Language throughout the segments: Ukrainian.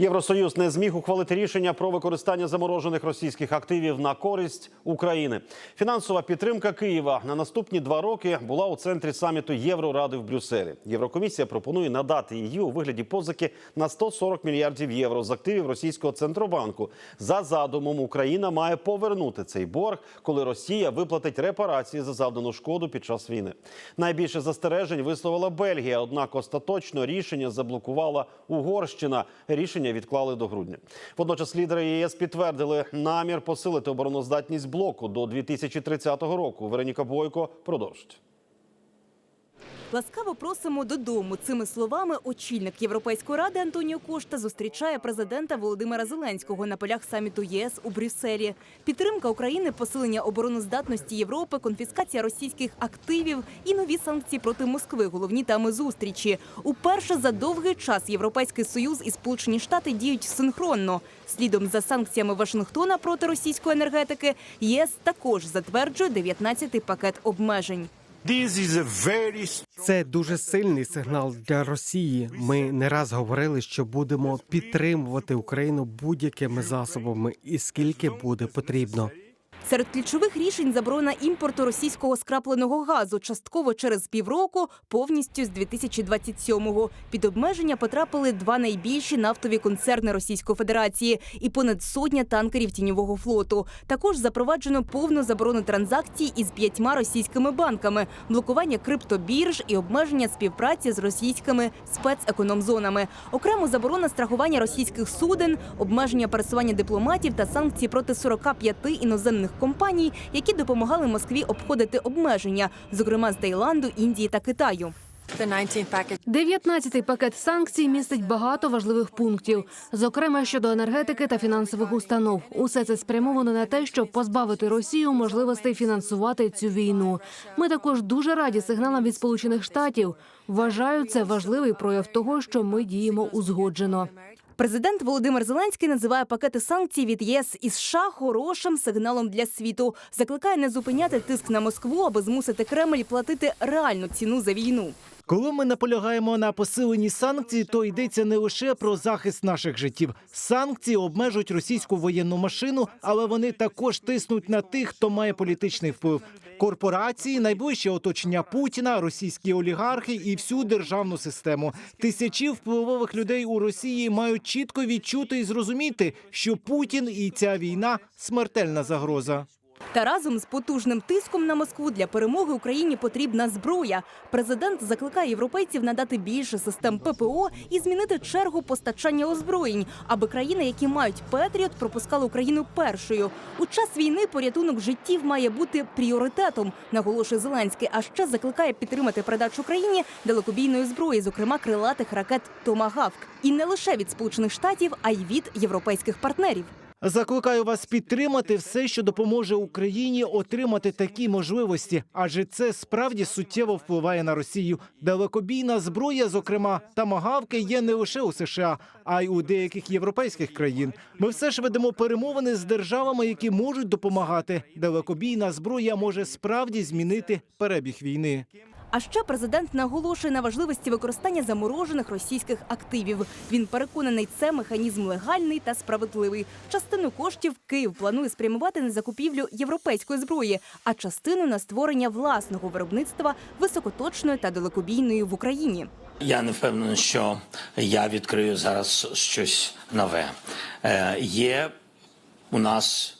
Євросоюз не зміг ухвалити рішення про використання заморожених російських активів на користь України. Фінансова підтримка Києва на наступні два роки була у центрі саміту Євроради в Брюсселі. Єврокомісія пропонує надати її у вигляді позики на 140 мільярдів євро з активів російського центробанку. За задумом Україна має повернути цей борг, коли Росія виплатить репарації за завдану шкоду під час війни. Найбільше застережень висловила Бельгія однак остаточно рішення заблокувала Угорщина. Рішення відклали до грудня. Водночас лідери ЄС підтвердили намір посилити обороноздатність блоку до 2030 року. Вероніка Бойко продовжить. Ласкаво просимо додому. Цими словами очільник Європейської ради Антоніо Кошта зустрічає президента Володимира Зеленського на полях саміту ЄС у Брюсселі. Підтримка України, посилення обороноздатності Європи, конфіскація російських активів і нові санкції проти Москви. Головні теми зустрічі. Уперше за довгий час Європейський союз і Сполучені Штати діють синхронно. Слідом за санкціями Вашингтона проти російської енергетики ЄС також затверджує 19-й пакет обмежень. Це дуже сильний сигнал для Росії. Ми не раз говорили, що будемо підтримувати Україну будь-якими засобами і скільки буде потрібно. Серед ключових рішень заборона імпорту російського скрапленого газу частково через півроку, повністю з 2027-го. Під обмеження потрапили два найбільші нафтові концерни Російської Федерації і понад сотня танкерів тіньового флоту. Також запроваджено повну заборону транзакцій із п'ятьма російськими банками, блокування криптобірж і обмеження співпраці з російськими спецекономзонами. Окремо заборона страхування російських суден, обмеження пересування дипломатів та санкції проти 45 іноземних компаній, які допомагали Москві обходити обмеження, зокрема з Таїланду, Індії та Китаю. The 19th 19-й пакет санкцій містить багато важливих пунктів, зокрема щодо енергетики та фінансових установ. Усе це спрямовано на те, щоб позбавити Росію можливостей фінансувати цю війну. Ми також дуже раді сигналам від Сполучених Штатів. Вважаю, це важливий прояв того, що ми діємо узгоджено. Президент Володимир Зеленський називає пакети санкцій від ЄС і США хорошим сигналом для світу. Закликає не зупиняти тиск на Москву, аби змусити Кремль платити реальну ціну за війну. Коли ми наполягаємо на посиленні санкцій, то йдеться не лише про захист наших життів. Санкції обмежують російську воєнну машину, але вони також тиснуть на тих, хто має політичний вплив. Корпорації, найближче оточення Путіна, російські олігархи і всю державну систему. Тисячі впливових людей у Росії мають чітко відчути і зрозуміти, що Путін і ця війна смертельна загроза. Та разом з потужним тиском на Москву для перемоги Україні потрібна зброя. Президент закликає європейців надати більше систем ППО і змінити чергу постачання озброєнь, аби країни, які мають Петріот, пропускали Україну першою. У час війни порятунок життів має бути пріоритетом, наголошує Зеленський. А ще закликає підтримати передачу Україні далекобійної зброї, зокрема крилатих ракет Томагавк, і не лише від Сполучених Штатів, а й від європейських партнерів. Закликаю вас підтримати все, що допоможе Україні отримати такі можливості, адже це справді суттєво впливає на Росію. Далекобійна зброя, зокрема тамагавки, є не лише у США, а й у деяких європейських країн. Ми все ж ведемо перемовини з державами, які можуть допомагати. Далекобійна зброя може справді змінити перебіг війни. А ще президент наголошує на важливості використання заморожених російських активів. Він переконаний, це механізм легальний та справедливий. Частину коштів Київ планує спрямувати на закупівлю європейської зброї, а частину на створення власного виробництва високоточної та далекобійної в Україні. Я не впевнений, що я відкрию зараз щось нове. Е, є у нас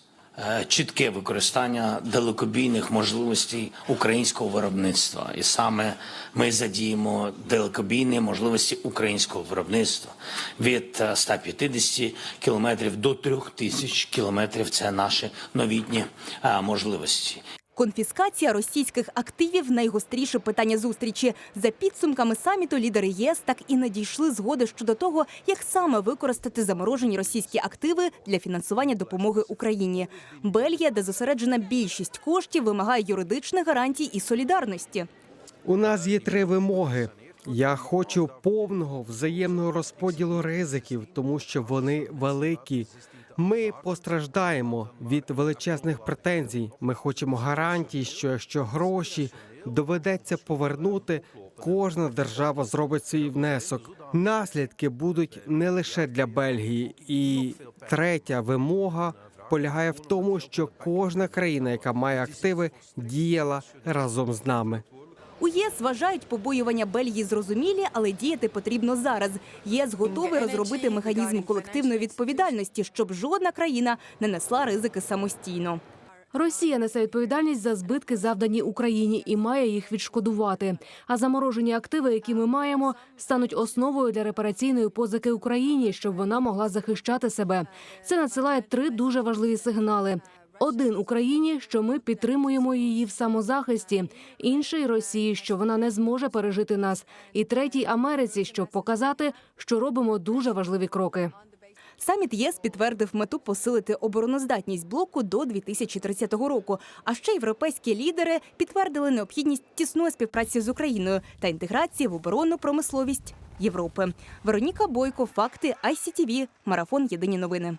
чітке використання далекобійних можливостей українського виробництва, і саме ми задіємо далекобійні можливості українського виробництва від е, 150 кілометрів до 3000 кілометрів. Це наші новітні е, можливості. Конфіскація російських активів найгостріше питання зустрічі. За підсумками саміту лідери ЄС так і не дійшли згоди щодо того, як саме використати заморожені російські активи для фінансування допомоги Україні. Бельгія, де зосереджена більшість коштів, вимагає юридичних гарантій і солідарності. У нас є три вимоги. Я хочу повного взаємного розподілу ризиків, тому що вони великі. Ми постраждаємо від величезних претензій. Ми хочемо гарантій, що якщо гроші доведеться повернути, кожна держава зробить свій внесок. Наслідки будуть не лише для Бельгії. І третя вимога полягає в тому, що кожна країна, яка має активи, діяла разом з нами. У ЄС вважають побоювання Бельгії зрозумілі, але діяти потрібно зараз. ЄС готовий розробити механізм колективної відповідальності, щоб жодна країна не несла ризики самостійно. Росія несе відповідальність за збитки, завдані Україні, і має їх відшкодувати. А заморожені активи, які ми маємо, стануть основою для репараційної позики Україні, щоб вона могла захищати себе. Це надсилає три дуже важливі сигнали. Один Україні, що ми підтримуємо її в самозахисті, інший Росії, що вона не зможе пережити нас, і третій Америці, щоб показати, що робимо дуже важливі кроки. Саміт ЄС підтвердив мету посилити обороноздатність блоку до 2030 року. А ще європейські лідери підтвердили необхідність тісної співпраці з Україною та інтеграції в оборонну промисловість Європи. Вероніка Бойко, факти ICTV, марафон Єдині новини.